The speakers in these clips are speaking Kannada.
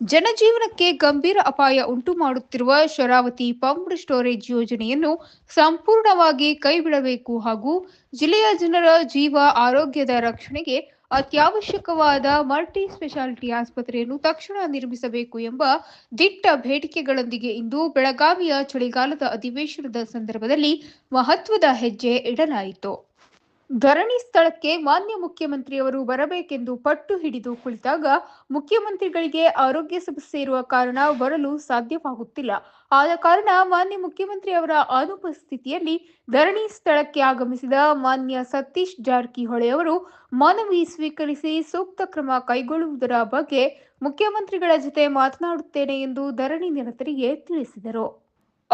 ಜನಜೀವನಕ್ಕೆ ಗಂಭೀರ ಅಪಾಯ ಉಂಟು ಮಾಡುತ್ತಿರುವ ಶರಾವತಿ ಪಂಪ್ಡ್ ಸ್ಟೋರೇಜ್ ಯೋಜನೆಯನ್ನು ಸಂಪೂರ್ಣವಾಗಿ ಕೈಬಿಡಬೇಕು ಹಾಗೂ ಜಿಲ್ಲೆಯ ಜನರ ಜೀವ ಆರೋಗ್ಯದ ರಕ್ಷಣೆಗೆ ಅತ್ಯವಶ್ಯಕವಾದ ಮಲ್ಟಿ ಸ್ಪೆಷಾಲಿಟಿ ಆಸ್ಪತ್ರೆಯನ್ನು ತಕ್ಷಣ ನಿರ್ಮಿಸಬೇಕು ಎಂಬ ದಿಟ್ಟ ಬೇಡಿಕೆಗಳೊಂದಿಗೆ ಇಂದು ಬೆಳಗಾವಿಯ ಚಳಿಗಾಲದ ಅಧಿವೇಶನದ ಸಂದರ್ಭದಲ್ಲಿ ಮಹತ್ವದ ಹೆಜ್ಜೆ ಇಡಲಾಯಿತು. ಧರಣಿ ಸ್ಥಳಕ್ಕೆ ಮಾನ್ಯ ಮುಖ್ಯಮಂತ್ರಿಯವರು ಬರಬೇಕೆಂದು ಪಟ್ಟು ಹಿಡಿದು ಕುಳಿತಾಗ ಮುಖ್ಯಮಂತ್ರಿಗಳಿಗೆ ಆರೋಗ್ಯ ಸಮಸ್ಯೆ ಇರುವ ಕಾರಣ ಬರಲು ಸಾಧ್ಯವಾಗುತ್ತಿಲ್ಲ. ಆದ ಕಾರಣ ಮಾನ್ಯ ಮುಖ್ಯಮಂತ್ರಿಯವರ ಅನುಪಸ್ಥಿತಿಯಲ್ಲಿ ಧರಣಿ ಸ್ಥಳಕ್ಕೆ ಆಗಮಿಸಿದ ಮಾನ್ಯ ಸತೀಶ್ ಜಾರಕಿಹೊಳಿ ಅವರು ಮನವಿ ಸ್ವೀಕರಿಸಿ ಸೂಕ್ತ ಕ್ರಮ ಕೈಗೊಳ್ಳುವುದರ ಬಗ್ಗೆ ಮುಖ್ಯಮಂತ್ರಿಗಳ ಜೊತೆ ಮಾತನಾಡುತ್ತೇನೆ ಎಂದು ಧರಣಿ ನಿರತರಿಗೆ ತಿಳಿಸಿದರು.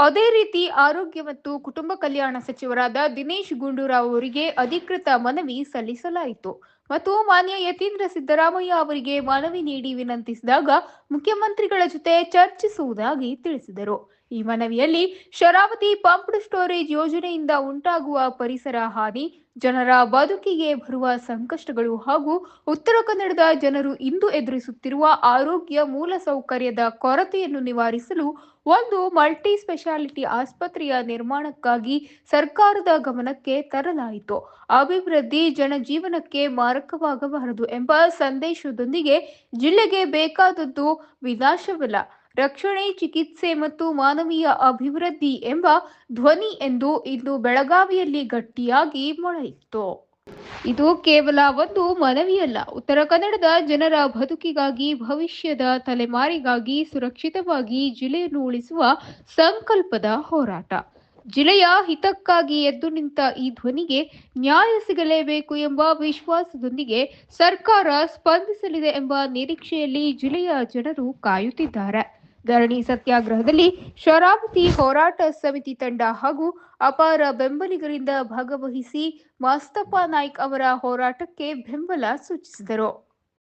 ಅದೇ ರೀತಿ ಆರೋಗ್ಯ ಮತ್ತು ಕುಟುಂಬ ಕಲ್ಯಾಣ ಸಚಿವರಾದ ದಿನೇಶ್ ಗುಂಡೂರಾವ್ ಅವರಿಗೆ ಅಧಿಕೃತ ಮನವಿ ಸಲ್ಲಿಸಲಾಯಿತು. ಮತ್ತು ಮಾನ್ಯ ಯತೀಂದ್ರ ಸಿದ್ದರಾಮಯ್ಯ ಅವರಿಗೆ ಮನವಿ ನೀಡಿ ವಿನಂತಿಸಿದಾಗ ಮುಖ್ಯಮಂತ್ರಿಗಳ ಜೊತೆ ಚರ್ಚಿಸುವುದಾಗಿ ತಿಳಿಸಿದರು. ಈ ಮನವಿಯಲ್ಲಿ ಶರಾವತಿ ಪಂಪ್ಡ್ ಸ್ಟೋರೇಜ್ ಯೋಜನೆಯಿಂದ ಉಂಟಾಗುವ ಪರಿಸರ ಹಾನಿ, ಜನರ ಬದುಕಿಗೆ ಬರುವ ಸಂಕಷ್ಟಗಳು ಹಾಗೂ ಉತ್ತರ ಕನ್ನಡದ ಜನರು ಇಂದು ಎದುರಿಸುತ್ತಿರುವ ಆರೋಗ್ಯ ಮೂಲಸೌಕರ್ಯದ ಕೊರತೆಯನ್ನು ನಿವಾರಿಸಲು ಒಂದು ಮಲ್ಟಿ ಸ್ಪೆಷಾಲಿಟಿ ಆಸ್ಪತ್ರೆಯ ನಿರ್ಮಾಣಕ್ಕಾಗಿ ಸರ್ಕಾರದ ಗಮನಕ್ಕೆ ತರಲಾಯಿತು. ಅಭಿವೃದ್ಧಿ ಜನಜೀವನಕ್ಕೆ ಮಾರಕವಾಗಬಾರದು ಎಂಬ ಸಂದೇಶದೊಂದಿಗೆ ಜಿಲ್ಲೆಗೆ ಬೇಕಾದದ್ದು ವಿನಾಶವಲ್ಲ. ರಕ್ಷಣೆ, ಚಿಕಿತ್ಸೆ ಮತ್ತು ಮಾನವೀಯ ಅಭಿವೃದ್ಧಿ ಎಂಬ ಧ್ವನಿ ಎಂದು ಇಂದು ಬೆಳಗಾವಿಯಲ್ಲಿ ಗಟ್ಟಿಯಾಗಿ ಮೊಳೆಯಿತು ಇದು ಕೇವಲ ಒಂದು ಮನವಿಯಲ್ಲ, ಉತ್ತರ ಕನ್ನಡದ ಜನರ ಬದುಕಿಗಾಗಿ, ಭವಿಷ್ಯದ ತಲೆಮಾರಿಗಾಗಿ ಸುರಕ್ಷಿತವಾಗಿ ಜಿಲ್ಲೆಯನ್ನು ಉಳಿಸುವ ಸಂಕಲ್ಪದ ಹೋರಾಟ. ಜಿಲ್ಲೆಯ ಹಿತಕ್ಕಾಗಿ ಎದ್ದು ನಿಂತ ಈ ಧ್ವನಿಗೆ ನ್ಯಾಯ ಸಿಗಲೇಬೇಕು ಎಂಬ ವಿಶ್ವಾಸದೊಂದಿಗೆ ಸರ್ಕಾರ ಸ್ಪಂದಿಸಲಿದೆ ಎಂಬ ನಿರೀಕ್ಷೆಯಲ್ಲಿ ಜಿಲ್ಲೆಯ ಜನರು ಕಾಯುತ್ತಿದ್ದಾರೆ. ಧರಣಿ ಸತ್ಯಾಗ್ರಹದಲ್ಲಿ ಶರಾವತಿ ಹೋರಾಟ ಸಮಿತಿ ತಂಡ ಹಾಗೂ ಅಪಾರ ಬೆಂಬಲಿಗರಿಂದ ಭಾಗವಹಿಸಿ ಮಾಸ್ತಪ್ಪ ನಾಯ್ಕ್ ಅವರ ಹೋರಾಟಕ್ಕೆ ಬೆಂಬಲ ಸೂಚಿಸಿದರು.